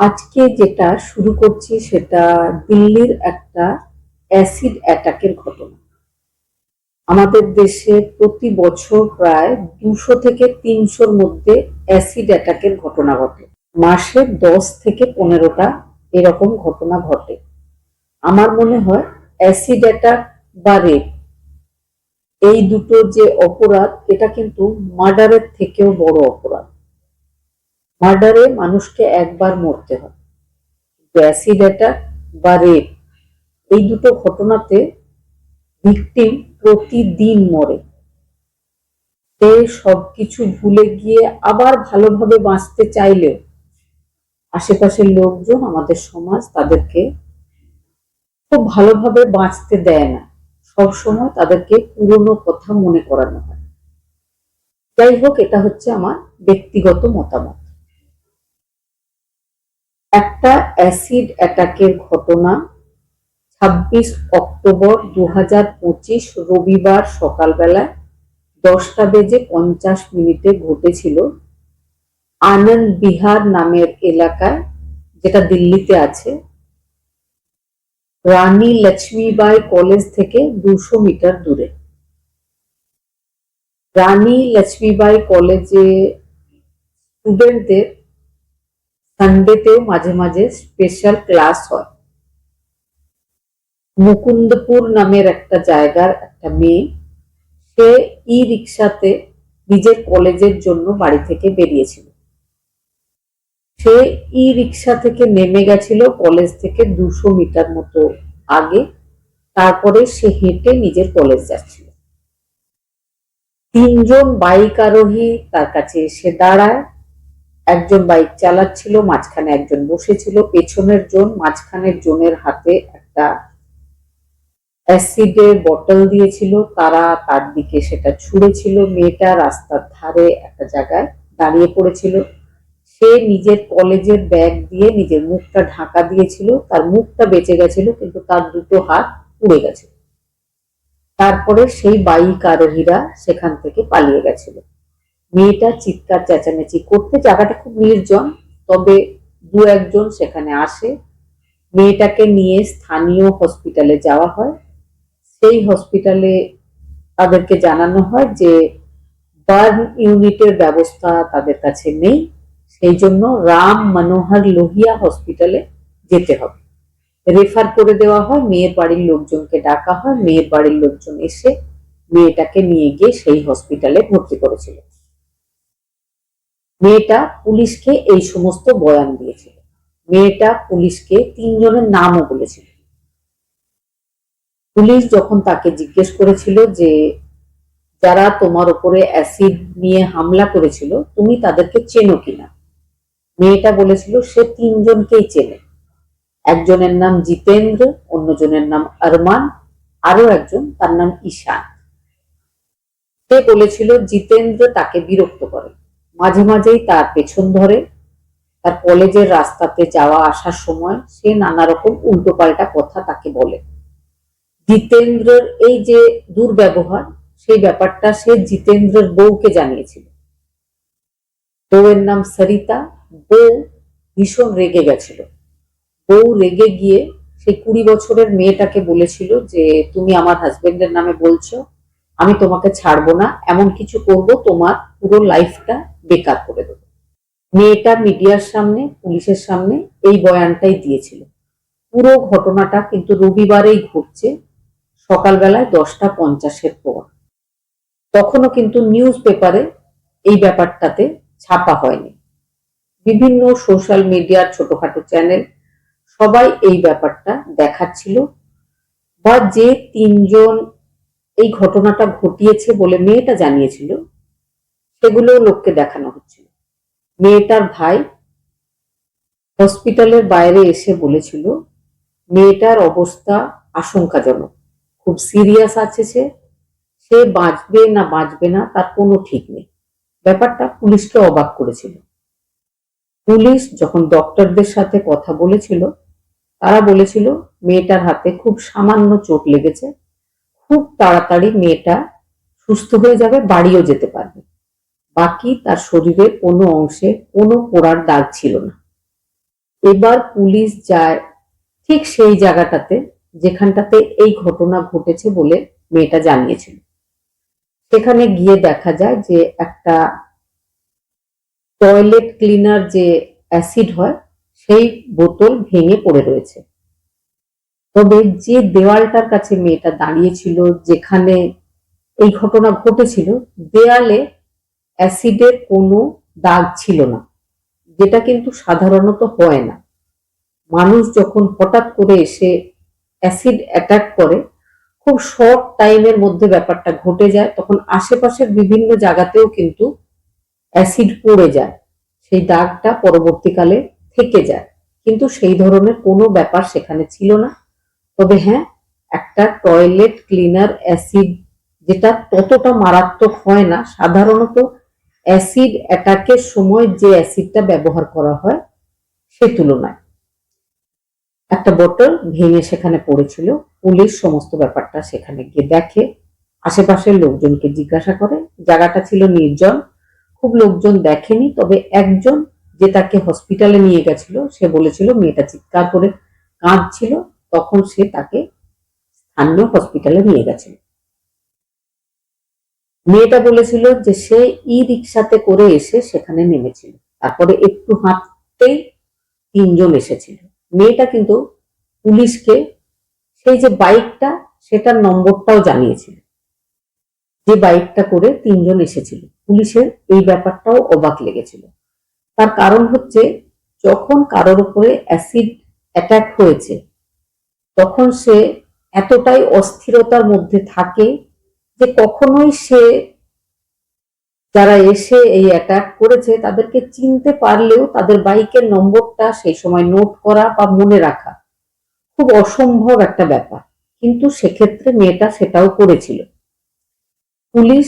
আজকে যেটা শুরু করছি সেটা দিল্লির একটা অ্যাসিড অ্যাটাকের ঘটনা। আমাদের দেশে প্রতি বছর প্রায় দুশো থেকে তিনশোর মধ্যে অ্যাসিড অ্যাটাকের ঘটনা ঘটে। মাসে দশ থেকে পনেরোটা এরকম ঘটনা ঘটে। আমার মনে হয় অ্যাসিড অ্যাটাক বা রেপ, এই দুটো যে অপরাধ, এটা কিন্তু মার্ডারের থেকেও বড় অপরাধ। মার্ডারে মানুষকে একবার মরতে হয়। অ্যাসিড অ্যাটাক বা রেপ, এই দুটো ঘটনাতে ভিকটিম প্রতিদিন মরে। সে সবকিছু ভুলে গিয়ে আবার ভালোভাবে বাঁচতে চাইলেও আশেপাশের লোকজন, আমাদের সমাজ তাদেরকে খুব ভালোভাবে বাঁচতে দেয় না। সব সময় তাদেরকে পুরনো কথা মনে করানো হয়। যাই হোক, এটা হচ্ছে আমার ব্যক্তিগত মতামত। একটা অ্যাসিড অ্যাটাকের ঘটনা ছাব্বিশ অক্টোবর দু পঁচিশ রবিবার সকালবেলায় দশটা বেজে পঞ্চাশ মিনিটে ঘটেছিল আনন্দ বিহার নামের এলাকায়, যেটা দিল্লিতে আছে। রানী লক্ষ্মীবাই কলেজ থেকে দুশো মিটার দূরে। রানী লক্ষ্মীবাই কলেজে স্টুডেন্টদের সানডেতেও মাঝে মাঝে স্পেশাল ক্লাস হয়। মুকুন্দপুর নামের একটা জায়গার একটা মেয়ে, সে ই রিক্সাতে নিজের কলেজের জন্য বাড়ি থেকে বেরিয়েছিল। সে ই রিক্সা থেকে নেমে গেছিল কলেজ থেকে দুশো মিটার মতো আগে, তারপরে সে হেঁটে নিজের কলেজ যাচ্ছিল। তিনজন বাইক আরোহী তার কাছে এসে দাঁড়ায় একজন বাইক চালাচ্ছিল, মাঝখানে একজন বসেছিল, পেছনের জন মাঝখানের জনের হাতে একটা অ্যাসিডের বটল দিয়েছিল, তারা তার দিকে সেটা ছুঁড়েছিল, মেয়েটা রাস্তার ধারে একটা জায়গায় দাঁড়িয়ে পড়েছিল। সে নিজের কলেজের ব্যাগ দিয়ে নিজের মুখটা ঢাকা দিয়েছিল, তার মুখটা বেঁচে গেছিল, কিন্তু তার দুটো হাত পুড়ে গেছিল তারপরে সেই বাইক আরোহীরা সেখান থেকে পালিয়ে গেছিল। মেয়েটা চিৎকার, চেঁচামেচি করতে জায়গাটা খুব নির্জন, তবে দু একজন সেখানে আসে। মেয়েটাকে নিয়ে স্থানীয় হসপিটালে যাওয়া হয়। সেই হসপিটালে তাদেরকে জানানো হয় যে বার্ন ইউনিটের ব্যবস্থা তাদের কাছে নেই, সেই জন্য রাম মনোহর লোহিয়া হসপিটালে যেতে হবে। রেফার করে দেওয়া হয়, মেয়ের বাড়ির লোকজনকে ডাকা হয়, মেয়ের বাড়ির লোকজন এসে মেয়েটাকে নিয়ে গিয়ে সেই হসপিটালে ভর্তি করেছিল। মেয়েটা পুলিশকে এই সমস্ত বয়ান দিয়েছিল। মেয়েটা পুলিশকে তিনজনের নামও বলেছিল। পুলিশ যখন তাকে জিজ্ঞেস করেছিল যে, যারা তোমার উপরে অ্যাসিড নিয়ে হামলা করেছিল, তুমি তাদেরকে চেনো কিনা? মেয়েটা বলেছিল, সে তিনজনকেই চেনে। একজনের নাম জিতেন্দ্র, অন্যজনের নাম আরমান আরও একজন, তার নাম ঈশান। সে বলেছিল, জিতেন্দ্র তাকে বিরক্ত করে। মাঝে মাঝেই তার পেছন ধরে, তার কলেজের রাস্তাতে যাওয়া আসার সময় সে নানা রকম উল্টোপাল্টা কথা তাকে বলে। জিতেন্দ্রের এই যে দুর্ব্যবহার, সেই ব্যাপারটা সে জিতেন্দ্রের বউকে জানিয়েছিল। বউয়ের নাম সরিতা, বউ ভীষণ রেগে গেছিল। বউ রেগে গিয়ে সেই কুড়ি বছরের মেয়েটাকে বলেছিল যে, তুমি আমার হাজবেন্ডের নামে বলছো, আমি তোমাকে ছাড়বো না, এমন কিছু করব তোমার পুরো লাইফটা বেকার করে দেবো। মেয়েটা মিডিয়ার সামনে, পুলিশের সামনে এই বয়ানটাই দিয়েছিল। পুরো ঘটনাটা কিন্তু রবিবারেই ঘটছে, সকালবেলায় দশটা পঞ্চাশের পর। তখনও কিন্তু নিউজ পেপারে এই ব্যাপারটাতে ছাপা হয়নি। বিভিন্ন সোশ্যাল মিডিয়ার ছোটখাটো চ্যানেল সবাই এই ব্যাপারটা দেখাচ্ছিল বা যে তিনজন এই ঘটনাটা ঘটিয়েছে বলে মেয়েটা জানিয়েছিল সেগুলো লোককে দেখানো হচ্ছিল। মেয়েটার ভাই হসপিটালের বাইরে এসে বলেছিল, মেয়েটার অবস্থা আশঙ্কাজনক। খুব সিরিয়াস আছে সে। সে বাঁচবে না বাঁচবে না, তার কোনো ঠিক নেই। ব্যাপারটা পুলিশকে অবাক করেছিল। পুলিশ যখন ডক্টরদের সাথে কথা বলেছিল, তারা বলেছিল, মেয়েটার হাতে খুব সামান্য চোট লেগেছে। খুব তাড়াতাড়ি মেয়েটা সুস্থ হয়ে যাবে, বাড়িও যেতে পারবে। বাকি তার শরীরের কোনো অংশে কোনো পোড়ার দাগ ছিল না। এবার পুলিশ যায় ঠিক সেই জায়গাটাতে, যেখানটাতে এই ঘটনা ঘটেছে বলে মেয়েটা জানিয়েছিল। সেখানে গিয়ে দেখা যায় যে একটা টয়লেট ক্লিনার যে অ্যাসিড হয়, সেই বোতল ভেঙে পড়ে রয়েছে। তবে যে দেওয়ালটার কাছে মেয়েটা দাঁড়িয়েছিল, যেখানে এই ঘটনা ঘটেছিল, দেয়ালে অ্যাসিডের কোনো দাগ ছিল না, যেটা কিন্তু সাধারণত হয় না। মানুষ যখন হঠাৎ করে এসে অ্যাসিড অ্যাটাক করে, খুব শর্ট টাইমের মধ্যে ব্যাপারটা ঘটে যায়, তখন আশেপাশের বিভিন্ন জায়গাতেও কিন্তু অ্যাসিড পড়ে যায়, সেই দাগটা পরবর্তীকালে থেকে যায়। কিন্তু সেই ধরনের কোনো ব্যাপার সেখানে ছিল না। তবে হ্যাঁ একটা টয়লেট ক্লিনার অ্যাসিড যেটা ততটা মারাত্মক হয় না, সাধারণত অ্যাসিড অ্যাটাকের সময় যে অ্যাসিডটা ব্যবহার করা হয় সে তুলনায়। একটা বোতল ভেঙে সেখানে পড়েছিল, পুলিশ সমস্ত ব্যাপারটা সেখানে গিয়ে দেখে। আশেপাশের লোকজনকে জিজ্ঞাসা করে, জায়গাটা ছিল নির্জন, খুব লোকজন দেখেনি, তবে একজন যে তাকে হসপিটালে নিয়ে গেছিল, সে বলেছিল, মেয়েটা চিৎকার করে কাঁদছিল, তখন সে তাকে স্থানীয় হসপিটালে নিয়ে গেছিল। মেয়েটা বলেছিল যে সে ই রিক্সাতে করে এসে সেখানে নেমেছিল। তারপরে একটু হাঁটতেই তিনজন এসেছিল। মেয়েটা কিন্তু পুলিশকে সেই যে বাইকটা, সেটার নম্বরটাও জানিয়েছিল। যে বাইকটা করে তিনজন এসেছিল। পুলিশের এই ব্যাপারটাও অবাক লেগেছিল। তার কারণ হচ্ছে, যখন কারোর উপরে অ্যাসিড অ্যাটাক হয়েছে, তখন সে এতটাই অস্থিরতার মধ্যে থাকে যে কখনোই সে যারা এসে এই অ্যাটাক করেছে, তাদেরকে চিনতে পারলেও তাদের বাইকের নম্বরটা সেই সময় নোট করা বা মনে রাখা খুব অসম্ভব একটা ব্যাপার। কিন্তু সেক্ষেত্রে মেয়েটা সেটাও করেছিল। পুলিশ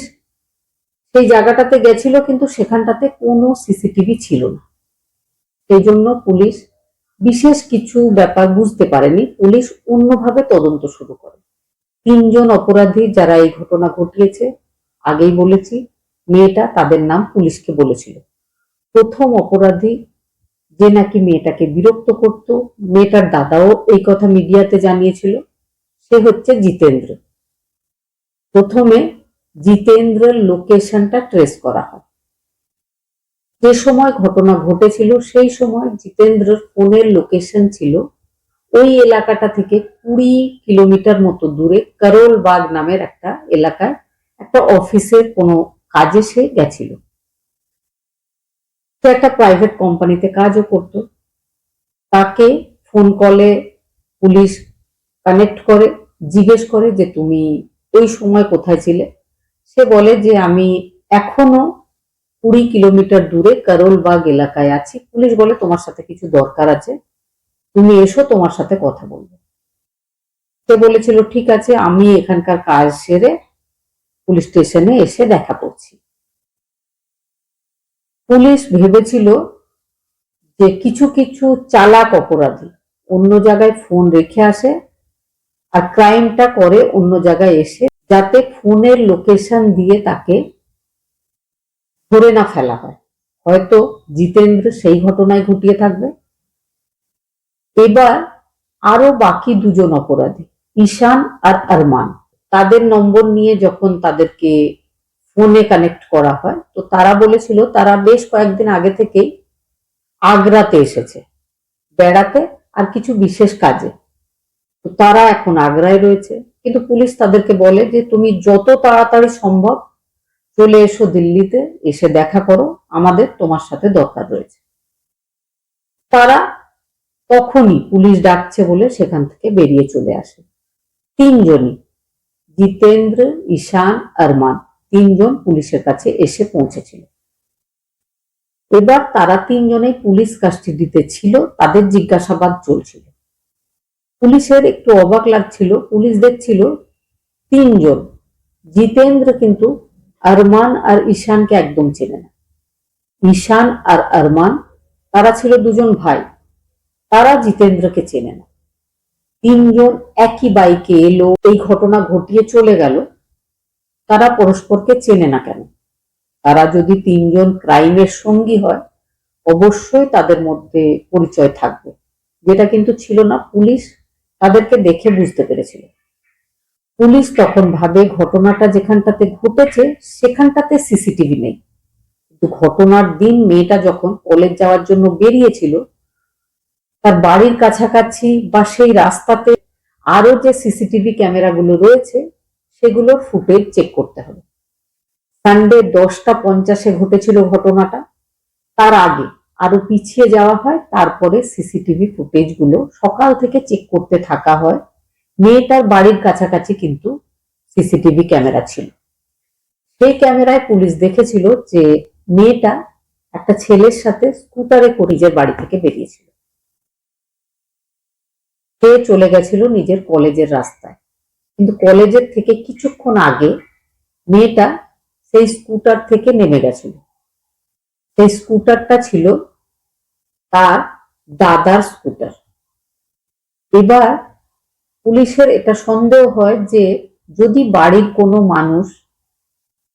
সেই জায়গাটাতে গেছিল, কিন্তু সেখানটাতে কোনো সিসিটিভি ছিল না। সেই জন্য পুলিশ বিশেষ কিছু ব্যাপার বুঝতে পারেনি। পুলিশ অন্যভাবে তদন্ত শুরু করে। তিনজন অপরাধী যারা এই ঘটনা ঘটিয়েছে, আগেই বলেছি, মেয়েটা তাদের নাম পুলিশকে বলেছিল। প্রথম অপরাধী যে নাকি মেয়েটাকে বিরক্ত করত, মেয়েটার দাদাও এই কথা মিডিয়াতে জানিয়েছিল, সে হচ্ছে জিতেন্দ্র। প্রথমে জিতেন্দ্রের লোকেশনটা ট্রেস করা হয়। যে সময় ঘটনা ঘটেছিল, সেই সময় জিতেন্দ্রের ফোনের লোকেশন ছিল ওই এলাকাটা থেকে কুড়ি কিলোমিটার মতো দূরে করোল বাগ নামের একটা এলাকায় একটা অফিসের কোনো কাজে সে গেছিল। সে একটা প্রাইভেট কোম্পানিতে কাজও করত। তাকে ফোন কলে পুলিশ কানেক্ট করে, জিজ্ঞেস করে যে, তুমি ওই সময় কোথায় ছিলে? সে বলে যে, আমি এখনও কুড়ি কিলোমিটার দূরে করোলবাগ এলাকায় আছি। পুলিশ বলে, তোমার সাথে কিছু দরকার আছে। তুমি এসো, তোমার সাথে কথা বলব। সে বলেছিল, ঠিক আছে, আমি এখানকার কাজ সেরে পুলিশ স্টেশনে এসে দেখা করছি। পুলিশ ভেবেছিল যে কিছু কিছু চালাক অপরাধী অন্য জায়গায় ফোন রেখে আসে আর ক্রাইমটা করে অন্য জায়গায় এসে, যাতে ফোনের লোকেশন দিয়ে তাকে ধরে না ফেলা হয়। হয়তো জিতেন্দ্র সেই ঘটনায় ঘটিয়ে থাকবে। এবার আরও বাকি দুজন অপরাধী, ঈশান আর আরমান। তাদের নম্বর নিয়ে যখন তাদেরকে ফোনে কানেক্ট করা হয়, তো তারা বলেছিল তারা বেশ কয়েকদিন আগে থেকেই আগ্রাতে এসেছে, বেড়াতে আর কিছু বিশেষ কাজে। তো তারা এখন আগ্রায় রয়েছে। কিন্তু পুলিশ তাদেরকে বলে যে, তুমি যত তাড়াতাড়ি সম্ভব চলে এসো দিল্লিতে, এসে দেখা করো। আমাদের তোমার সাথে দরকার রয়েছে। তারা তখনই পুলিশ ডাকছে বলে সেখান থেকে বেরিয়ে চলে আসে। তিনজনই, জিতেন্দ্র, ঈশান আরমান তিনজন পুলিশের কাছে এসে পৌঁছেছিল। এবার তারা তিনজনেই পুলিশ কাস্টডিতে ছিল, তাদের জিজ্ঞাসাবাদ চলছিল। পুলিশের একটু অবাক লাগছিল, পুলিশ দেখছিল তিনজন, জিতেন্দ্র কিন্তু আরমান আর ঈশানকে একদম চেনে না। ঈশান আর আরমান, তারা ছিল দুজন ভাই। তারা জিতেন্দ্রকে চেনে না। তিনজন একই বাইকে এলো, এই ঘটনা ঘটিয়ে চলে গেল। তারা পরস্পরকে চেনে না কেন? তারা যদি তিনজন ক্রাইমের সঙ্গী হয়, অবশ্যই তাদের মধ্যে পরিচয় থাকবে। যেটা কিন্তু ছিল না, পুলিশ তাদেরকে দেখে বুঝতে পেরেছিল। পুলিশ তখন ভাবে ঘটনাটা যেখানটাতে ঘটেছে, সেখানটাতে সিসিটিভি নেই। কিন্তু ঘটনার দিন মেয়েটা যখন কলেজ যাওয়ার জন্য বেরিয়েছিল তার বাড়ির কাছাকাছি বা সেই রাস্তাতে আরও যে সিসিটিভি ক্যামেরাগুলো রয়েছে সেগুলোর ফুটেজ চেক করতে হবে। সানডে দশটা পঞ্চাশে ঘটেছিল ঘটনাটা। তার আগে আরও পিছিয়ে যাওয়া হয়, তারপরে সিসিটিভি ফুটেজগুলো সকাল থেকে চেক করতে থাকা হয়। মেয়েটার বাড়ির কাছাকাছি কিন্তু সিসিটিভি ক্যামেরা ছিল। সেই ক্যামেরায় পুলিশ দেখেছিল যে মেয়েটা একটা ছেলের সাথে স্কুটারে করে নিজের বাড়ি থেকে বেরিয়েছিল। সে চলে গেছিল নিজের কলেজের রাস্তায়। কিন্তু কলেজের থেকে কিছুক্ষণ আগে মেয়েটা সেই স্কুটার থেকে নেমে গেছিল। সেই স্কুটারটা ছিল তার দাদার স্কুটার। এবার পুলিশের এটা সন্দেহ হয় যে যদি বাড়ির কোনো মানুষ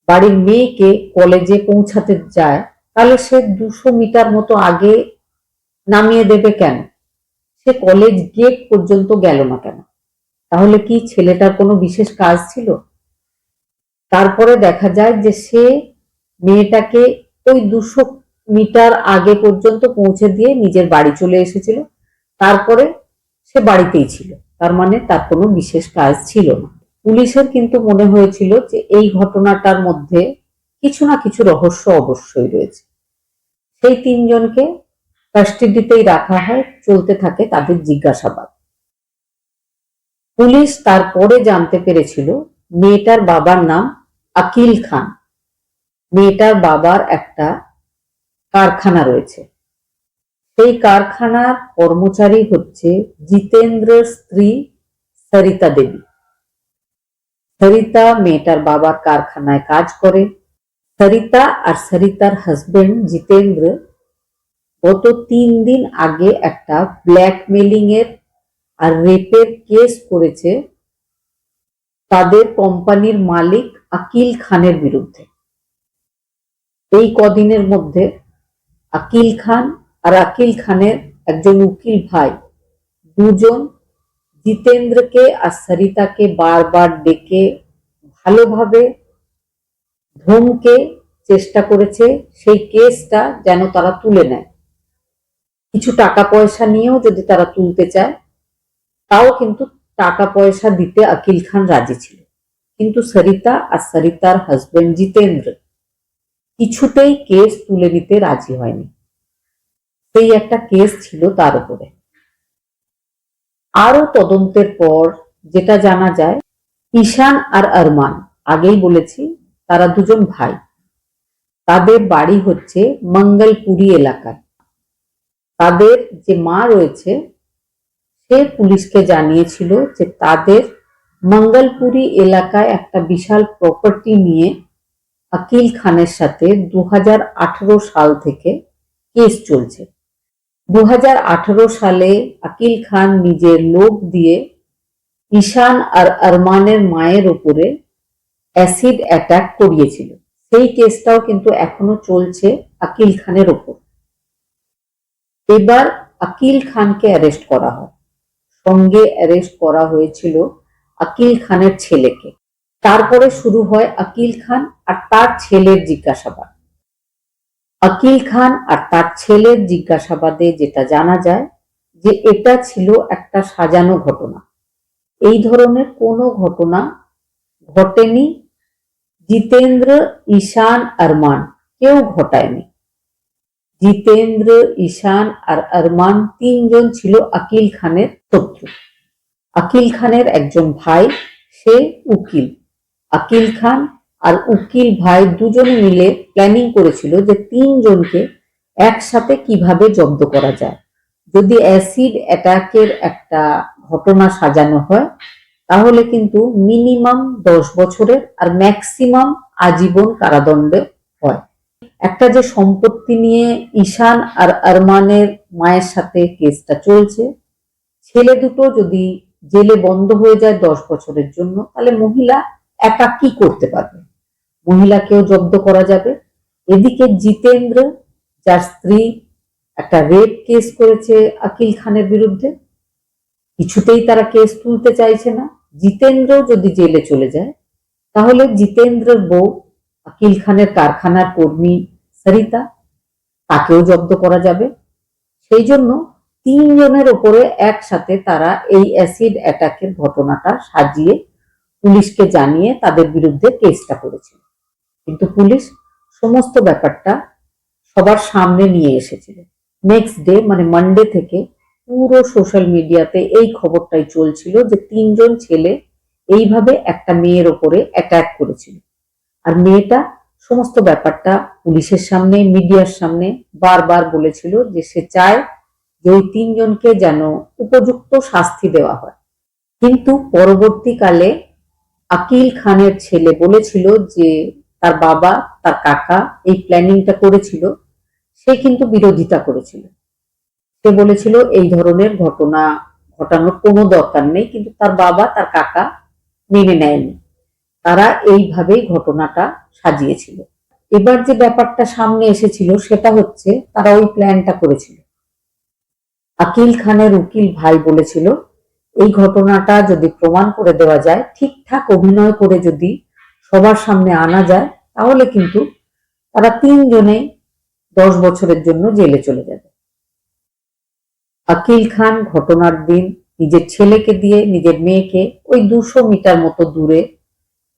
বাড়ির মেয়েকে কলেজে পৌঁছাতে যায়, তাহলে সে দুশো মিটার মতো আগে নামিয়ে দেবে কেন? সে কলেজ গেট পর্যন্ত গেল না কেন? তাহলে কি ছেলেটার কোনো বিশেষ কাজ ছিল? তারপরে দেখা যায় যে সে মেয়েটাকে ওই দুশো মিটার আগে পর্যন্ত পৌঁছে দিয়ে নিজের বাড়ি চলে এসেছিল। তারপরে সে বাড়িতেই ছিল। তার মানে তার কোনো বিশেষ কাজ ছিল না। পুলিশের কিন্তু মনে হয়েছিল যে এই ঘটনাটার মধ্যে কিছু না কিছু রহস্য অবশ্যই রয়েছে। সেই তিনজনকে কাস্টাডিতেই রাখা হয়, চলতে থাকে তাদের জিজ্ঞাসাবাদ। পুলিশ তারপরে জানতে পেরেছিল মেয়েটার বাবার নাম আকিল খান। মেয়েটার বাবার একটা কারখানা রয়েছে। সেই কারখানার কর্মচারী হচ্ছে জিতেন্দ্রের স্ত্রী সরিতা দেবী। সরিতা মেয়েটার বাবার কারখানায় কাজ করে। সরিতা আর সরিতার হাজবেন্ড জিতেন্দ্র গত তিন দিন আগে একটা ব্ল্যাকমেলিং এর আর রেপের কেস করেছে তাদের কোম্পানির মালিক আকিল খানের বিরুদ্ধে। এই কদিনের মধ্যে আকিল খান আর আকিল খানের একজন উকিল ভাই দুজন জিতেন্দ্রকে আর সরিতাকে বারবার ডেকে ভালোভাবে ধমকে চেষ্টা করেছে, সেই কেসটা যেন তারা তুলে নেয়। কিছু টাকা পয়সা নিয়েও যদি তারা তুলতে চায়, তাও কিন্তু টাকা পয়সা দিতে আকিল খান রাজি ছিল কিন্তু সরিতা আর সরিতার হাজবেন্ড জিতেন্দ্র কিছুতেই কেস তুলে নিতে রাজি হয়নি। সেই একটা কেস ছিল তার উপরে। আরও তদন্তের পর যেটা জানা যায়, ঈশান আর আরমান, আগেই বলেছি, তারা দুজন ভাই। তাদের বাড়ি হচ্ছে মঙ্গলপুরি এলাকায়। তাদের যে মা রয়েছে, সে পুলিশকে জানিয়েছিল যে তাদের মঙ্গলপুরি এলাকায় একটা বিশাল প্রপার্টি নিয়ে আকিল খানের সাথে দু সাল থেকে কেস চলছে। দু হাজার আঠারো সালে আকিল খান নিজের লোক দিয়ে ঈশান আর আরমানের মায়ের উপরে অ্যাসিড অ্যাটাক করিয়েছিল। সেই কেসটাও কিন্তু এখনও চলছে আকিল খানের ওপর। এবার আকিল খানকে অ্যারেস্ট করা হয়। সঙ্গে অ্যারেস্ট করা হয়েছিল আকিল খানের ছেলেকে। তারপরে শুরু হয় আকিল খান আর তার ছেলের জিজ্ঞাসাবাদ। আকিল খান আর তার ছেলের জিজ্ঞাসাবাদে যেটা জানা যায় যে এটা ছিল একটা সাজানো ঘটনা। এই ধরনের কোনো ঘটনা ঘটেনি। জিতেন্দ্র, ঈশান, আরমান কেউ ঘটায়নি। জিতেন্দ্র, ঈশান আর আরমান তিনজন ছিল আকিল খানের শত্রু। আকিল খানের একজন ভাই, সে উকিল। আকিল খান আর উকিল ভাই দুজনে মিলে প্ল্যানিং করেছিল যে তিনজনকে একসাথে কীভাবে জব্দ করা যায়। যদি অ্যাসিড অ্যাটাকের একটা ঘটনা সাজানো হয়, তাহলে কিন্তু মিনিমাম দশ বছরের আর ম্যাক্সিমাম আজীবন কারাদণ্ডে হয় একটা যে সম্পত্তি নিয়ে ঈশান আর আরমানের মায়ের সাথে কেসটা চলছে, ছেলে দুটো যদি জেলে বন্ধ হয়ে যায় দশ বছরের জন্য, তাহলে মহিলা একা কি করতে পারবে? মহিলাকেও জব্দ করা যাবে। এদিকে জিতেন্দ্র, যার স্ত্রী একটা রেপ কেস করেছে আকিল খানের বিরুদ্ধে, কিছুতেই তারা কেস তুলতে চাইছে না। জিতেন্দ্র যদি জেলে চলে যায়, তাহলে জিতেন্দ্রের বউ আকিল খানের কারখানার কর্মী সরিতা, তাকেও জব্দ করা যাবে। সেই জন্য তিনজনের ওপরে একসাথে তারা এই অ্যাসিড অ্যাটাকের ঘটনাটা সাজিয়ে পুলিশকে জানিয়ে তাদের বিরুদ্ধে কেসটা করেছিল কিন্তু পুলিশ সমস্ত ব্যাপারটা সবার সামনে নিয়ে এসেছিল নেক্সট ডে মানে মানডে থেকে পুরো সোশ্যাল মিডিয়াতে এই খবরটাই চলছিল যে তিনজন ছেলে এইভাবে একটা মেয়ের ওপরে অ্যাটাক করেছিল। আর মেয়েটা সমস্ত ব্যাপারটা পুলিশের সামনে, মিডিয়ার সামনে বারবার বলেছিল যে সে চায় যে ওই তিনজনকে যেন উপযুক্ত শাস্তি দেওয়া হয়। কিন্তু পরবর্তীকালে আকিল খানের ছেলে বলেছিল যে তার বাবা, তার কাকা এই প্ল্যানিংটা করেছিল, সে কিন্তু বিরোধিতা করেছিল। সে বলেছিল এই ধরনের ঘটনা, ঘটানোর কোনো দরকার নেই, কিন্তু তার বাবা, তার কাকা মেনে নেয়নি। তারা এইভাবেই ঘটনাটা সাজিয়েছিল। এবার যে ব্যাপারটা সামনে এসেছিল সেটা হচ্ছে তারা ওই প্ল্যানটা করেছিল। আকিল খানের উকিল ভাই বলেছিল, এই ঘটনাটা যদি প্রমাণ করে দেওয়া যায়, ঠিকঠাক অভিনয় করে যদি সবার সামনে আনা যায়, তাহলে কিন্তু তারা তিনজনে দশ বছরের জন্য জেলে চলে যাবে। আকিল খান ঘটনার দিন নিজের ছেলেকে দিয়ে নিজের মেয়েকে ওই দুশো মিটার মতো দূরে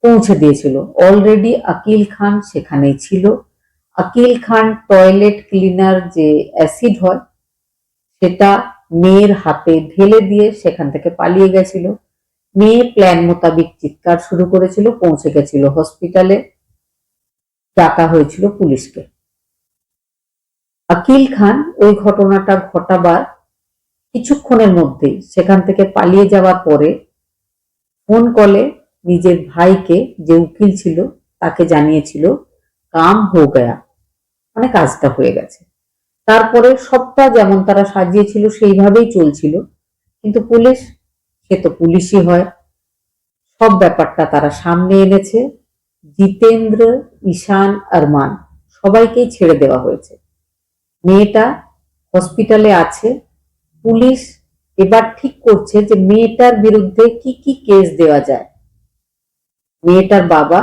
পৌঁছে দিয়েছিল। অলরেডি আকিল খান সেখানেই ছিল। আকিল খান টয়লেট ক্লিনার যে অ্যাসিড হয়, সেটা মেয়ের হাতে ঢেলে দিয়ে সেখান থেকে পালিয়ে গেছিল। মেয়ে প্ল্যান মোতাবিক চিৎকার শুরু করেছিল, পৌঁছে গেছিল হসপিটালে ডাকা হয়েছিল পুলিশকে। আকিল খান ওই ঘটনাটা ঘটাবার কিছুক্ষণের মধ্যেই সেখান থেকে পালিয়ে যাওয়ার পরে ফোন কলে নিজের ভাইকে যে উকিল ছিল, তাকে জানিয়েছিল, কাম হো গয়া। মানে কাজটা হয়ে গেছে। তারপরে সবটা যেমন তারা সাজিয়েছিল, সেইভাবেই চলছিল। কিন্তু পুলিশ, সে তো পুলিশই হয়, সব ব্যাপারটা তারা সামনে এনেছে। জিতেন্দ্র, ঈশান, আরমান, সবাইকেই ছেড়ে দেওয়া হয়েছে। মেয়েটা হসপিটালে আছে। পুলিশ এবার ঠিক করছে যে মেয়েটার বিরুদ্ধে কি কি কেস দেওয়া যায়। মেয়েটার বাবা,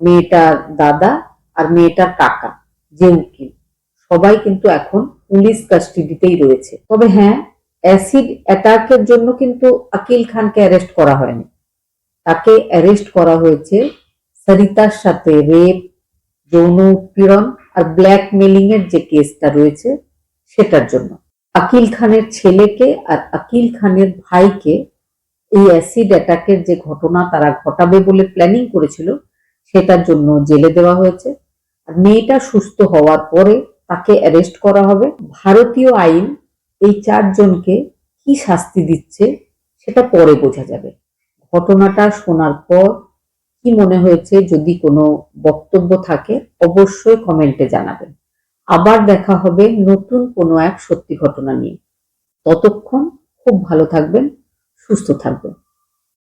মেয়েটার দাদা আর মেয়েটার কাকা, যে উকিল। সবাই কিন্তু এখন পুলিশ কাস্টডিতেই রয়েছে। তবে হ্যাঁ অ্যাসিড অ্যাটাকের জন্য কিন্তু আকিল খানকে অ্যারেস্ট করা হয়নি। তাকে অ্যারেস্ট করা হয়েছে সরিতার সাথে রেপ, যৌন উৎপীড়ন আর ব্ল্যাকমেলিং এর যে কেসটা রয়েছে সেটার জন্য। আকিল খানের ছেলেকে আর আকিল খানের ভাইকে এই অ্যাসিড অ্যাটাকের যে ঘটনা তারা ঘটাবে বলে প্ল্যানিং করেছিল, সেটার জন্য জেলে দেওয়া হয়েছে। আর মেয়েটা সুস্থ হওয়ার পরে তাকে অ্যারেস্ট করা হবে। ভারতীয় আইন এই চারজনকে কি শাস্তি দিচ্ছে সেটা পরে বোঝা যাবে। ঘটনাটা শোনার পর কি মনে হয়েছে যদি কোনো বক্তব্য থাকে, অবশ্যই কমেন্টে জানাবেন। আবার দেখা হবে নতুন কোনো এক সত্যি ঘটনা নিয়ে। ততক্ষণ খুব ভালো থাকবেন। সুস্থ থাকবেন